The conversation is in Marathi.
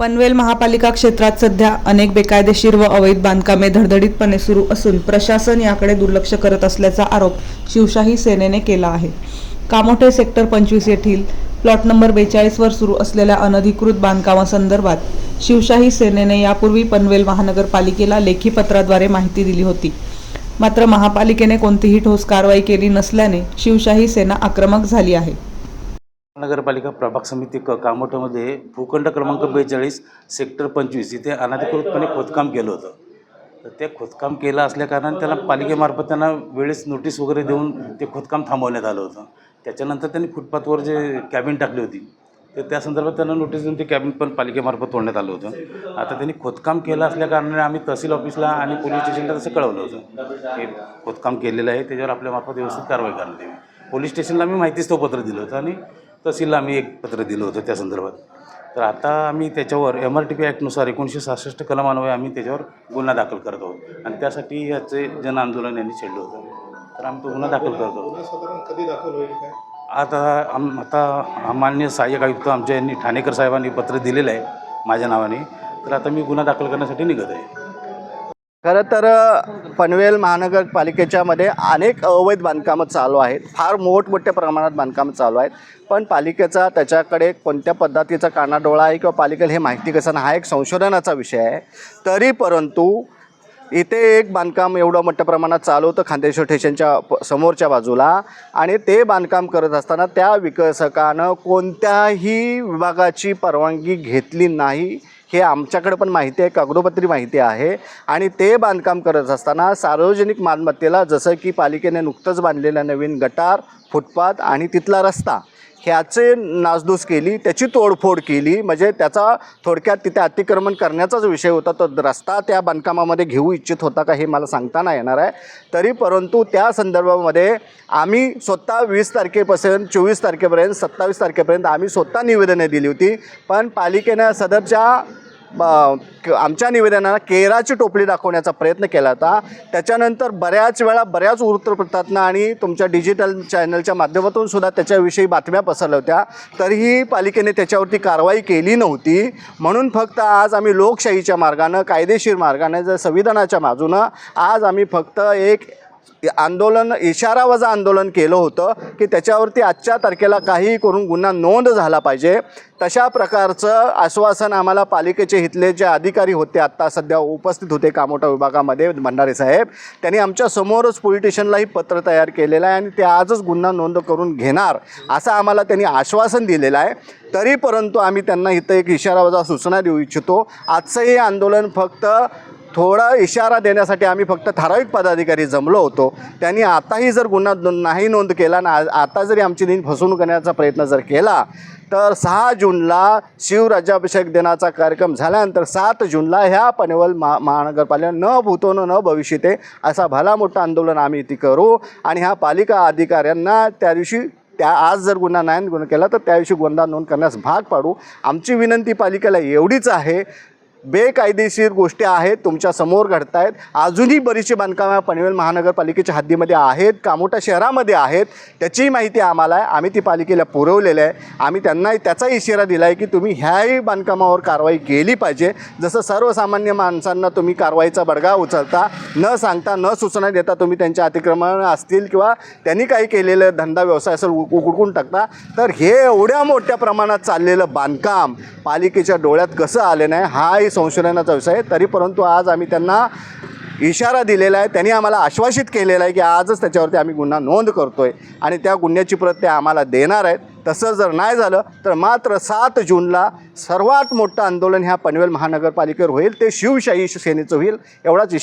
पनवेल महापालिका क्षेत्रात सध्या अनेक बेकायदेशीर व अवैध बांधकामे धडधडीतपणे सुरू असून प्रशासन याकडे दुर्लक्ष करत असल्याचा आरोप शिवशाही सेनेने केला आहे. कामोठे सेक्टर पंचवीस येथील प्लॉट नंबर बेचाळीसवर सुरू असलेल्या अनधिकृत बांधकामासंदर्भात शिवशाही सेनेने यापूर्वी पनवेल महानगरपालिकेला लेखी पत्राद्वारे माहिती दिली होती. मात्र महापालिकेने कोणतीही ठोस कारवाई केली नसल्याने शिवशाही सेना आक्रमक झाली आहे. नगरपालिका प्रभाग समिती क कामोठ्यामध्ये भूखंड क्रमांक बेचाळीस सेक्टर पंचवीस इथे अनाधिकृतपणे खोदकाम केलं होतं. तर ते खोदकाम केलं असल्याकारणाने त्याला पालिकेमार्फत त्यांना वेळेस नोटीस वगैरे देऊन ते खोदकाम थांबवण्यात आलं होतं. त्याच्यानंतर त्यांनी फुटपाथवर जे कॅबिन टाकली होती तर त्या संदर्भात त्यांना नोटीस देऊन ते कॅबिन पण पालिकेमार्फत तोडण्यात आलं होतं. आता त्यांनी खोदकाम केलं असल्याकारणाने आम्ही तहसील ऑफिसला आणि पोलीस स्टेशनला तसं कळवलं होतं हे खोदकाम केलेलं आहे त्याच्यावर आपल्यामार्फत व्यवस्थित कारवाई करण्यात यावी पोलीस स्टेशनला आम्ही माहितीच तो पत्र दिलं होतं आणि तहसीलला आम्ही एक पत्र दिलं होतं त्या संदर्भात. तर आता आम्ही त्याच्यावर एम आर टी पी ॲक्टनुसार एकोणीसशे सहासष्ट कलमान्वये आम्ही त्याच्यावर गुन्हा दाखल करत आहोत. आणि त्यासाठी याचे जन आंदोलन यांनी छेडलं होतं. तर आम्ही तो गुन्हा दाखल करत आहोत. कधी दाखल होईल काय आता आम आता मान्य सहाय्यक आयुक्त आमच्या यांनी ठाणेकर साहेबांनी पत्र दिलेलं आहे माझ्या नावाने. तर आता मी गुन्हा दाखल करण्यासाठी निघत आहे. खरं तर पनवेल महानगरपालिकेच्या मध्ये अनेक अवैध बांधकामं चालू आहेत. फार मोठमोठ्या प्रमाणात बांधकामं चालू आहेत. पण पालिकेचा त्याच्याकडे कोणत्या पद्धतीचा कानाडोळा आहे किंवा पालिकेला हे माहिती कसं हा एक संशोधनाचा विषय आहे. तरी परंतु इथे एक बांधकाम एवढं मोठ्या प्रमाणात चालू होतं खांदेश्वर स्टेशनच्या समोरच्या बाजूला. आणि ते बांधकाम करत असताना त्या विकसकानं कोणत्याही विभागाची परवानगी घेतली नाही. हे आमच्याकडे पण माहिती आहे कागदोपत्री माहिती आहे. आणि ते बांधकाम करत असताना सार्वजनिक मालमत्तेला जसं की पालिकेने नुकतंच बांधलेलं नवीन गटार फुटपाथ आणि तिथला रस्ता ह्याचे नासधूस केली त्याची तोडफोड केली. म्हणजे त्याचा थोडक्यात तिथे अतिक्रमण करण्याचाच विषय होता. तो रस्ता त्या बांधकामामध्ये घेऊ इच्छित होता का हे मला सांगता नाही येणार आहे. तरी परंतु त्या संदर्भामध्ये आम्ही स्वतः वीस तारखेपासून चोवीस तारखेपर्यंत सत्तावीस तारखेपर्यंत आम्ही स्वतः निवेदने दिली होती. पण पालिकेनं सदरच्या आमच्या निवेदनाला केराची टोपली दाखवण्याचा प्रयत्न केला होता. त्याच्यानंतर बऱ्याच वेळा बऱ्याच वृत्तपत्रातनं आणि तुमच्या डिजिटल चॅनलच्या माध्यमातून सुद्धा त्याच्याविषयी बातम्या पसरल्या होत्या. तरीही पालिकेने त्याच्यावरती कारवाई केली नव्हती. म्हणून फक्त आज आम्ही लोकशाहीच्या मार्गानं कायदेशीर मार्गाने जर संविधानाच्या बाजूनं आज आम्ही फक्त एक आंदोलन इशारावजा आंदोलन केलं होतं की त्याच्यावरती आजच्या तारखेला काहीही करून गुन्हा नोंद झाला पाहिजे. तशा प्रकारचं आश्वासन आम्हाला पालिकेचे इथले जे अधिकारी होते आत्ता सध्या उपस्थित होते कामोठा विभागामध्ये भंडारे साहेब त्यांनी आमच्या समोरच पोलीस स्टेशनलाही पत्र तयार केलेलं आहे आणि ते आजच गुन्हा नोंद करून घेणार असं आम्हाला त्यांनी आश्वासन दिलेलं आहे. तरी परंतु आम्ही त्यांना इथं एक इशारावजा सूचना देऊ इच्छितो. आजचं हे आंदोलन फक्त थोडा इशारा देण्यासाठी आम्ही फक्त ठराविक पदाधिकारी जमलो होतो. त्यांनी आताही जर गुन्हा नाही नोंद केला ना आता जरी आमची दिन फसवणूक करण्याचा प्रयत्न जर केला तर सहा जूनला शिवराज्याभिषेक दिनाचा कार्यक्रम झाल्यानंतर सात जूनला ह्या पनवेल महा महानगरपालिका न भूतो न भविष्यते असा भला मोठं आंदोलन आम्ही इथे करू आणि ह्या पालिका अधिकाऱ्यांना त्या दिवशी त्या आज जर गुन्हा नाही गुन्हा केला तर त्या दिवशी गुन्हा नोंद करण्यास भाग पाडू. आमची विनंती पालिकेला एवढीच आहे बेकायदेशीर गोष्टी आहेत तुमच्यासमोर घडत आहेत अजूनही बरीचशी बांधकामं पनवेल महानगरपालिकेच्या हद्दीमध्ये आहेत कामोटा शहरामध्ये आहेत त्याचीही माहिती आम्हाला आहे. आम्ही ती पालिकेला पुरवलेलं आहे. आम्ही त्यांना त्याचा इशारा दिला आहे की तुम्ही ह्याही बांधकामावर कारवाई केली पाहिजे. जसं सर्वसामान्य माणसांना तुम्ही कारवाईचा बडगा उचलता न सांगता न सूचना देता तुम्ही त्यांच्या अतिक्रमण असतील किंवा त्यांनी काही केलेलं धंदा व्यवसाय असेल उ- उकडून टाकता तर हे एवढ्या मोठ्या प्रमाणात चाललेलं बांधकाम पालिकेच्या डोळ्यात कसं आलं नाही हाही संशोधनाचा विषय आहे. तरी परंतु आज आम्ही त्यांना इशारा दिलेला आहे. त्यांनी आम्हाला आश्वासित केलेलं आहे की आजच त्याच्यावरती आम्ही गुन्हा नोंद करतोय आणि त्या गुन्ह्याची प्रत ते आम्हाला देणार आहेत. तसं जर नाही झालं तर मात्र सात जूनला सर्वात मोठं आंदोलन ह्या पनवेल महानगरपालिकेवर होईल. ते शिवशाही सेनेचं होईल. एवढाच इशारा